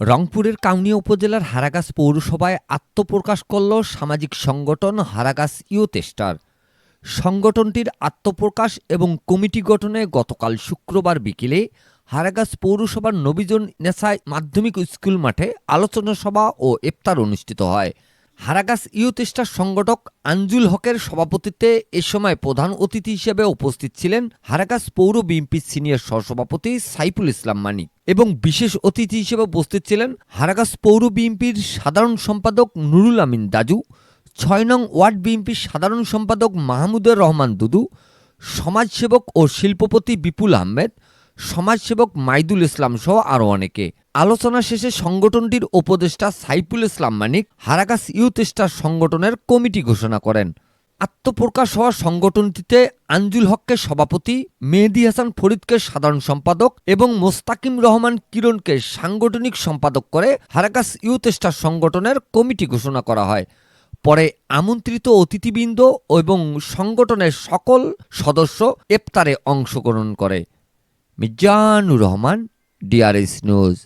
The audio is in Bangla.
রংপুরের কাউনিয়া উপজেলার হারাগাস পৌরসভায় আত্মপ্রকাশ করল সামাজিক সংগঠন হারাগাস ইউথেস্টার সংগঠনটির আত্মপ্রকাশ এবং কমিটি গঠনে গতকাল শুক্রবার বিকেলে হারাগাস পৌরসভার নবীজন নেশায় মাধ্যমিক স্কুল মাঠে আলোচনা সভা ও ইফতার অনুষ্ঠিত হয়। হারাগাছ ইউথ স্টার সংগঠক আঞ্জুল হকের সভাপতিত্বে এ সময় প্রধান অতিথি হিসেবে উপস্থিত ছিলেন হারাগাস পৌর বিএনপির সিনিয়র সহসভাপতি সাইফুল ইসলাম মানিক এবং বিশেষ অতিথি হিসেবে উপস্থিত ছিলেন হারাগাস পৌর বিএনপির সাধারণ সম্পাদক নুরুল আমিন দাজু, ছয় নং ওয়ার্ড বিএনপির সাধারণ সম্পাদক মাহমুদুর রহমান দুদু, সমাজসেবক ও শিল্পপতি বিপুল আহমেদ সমাজসেবক মাইদুল ইসলাম সহ আরও অনেকে। আলোচনা শেষে সংগঠনটির উপদেষ্টা সাইফুল ইসলাম মানিক হারাকাস ইউথ স্টার সংগঠনের কমিটি ঘোষণা করেন। আত্মপ্রকাশ হওয়া সংগঠনটিতে আঞ্জুল হককে সভাপতি, মেহেদি হাসান ফরিদকে সাধারণ সম্পাদক এবং মোস্তাকিম রহমান কিরণকে সাংগঠনিক সম্পাদক করে হারাকাস ইউথ স্টার সংগঠনের কমিটি ঘোষণা করা হয়। পরে আমন্ত্রিত অতিথিবৃন্দ এবং সংগঠনের সকল সদস্য এফতারে অংশগ্রহণ করে। Mizanur Rahman DRS news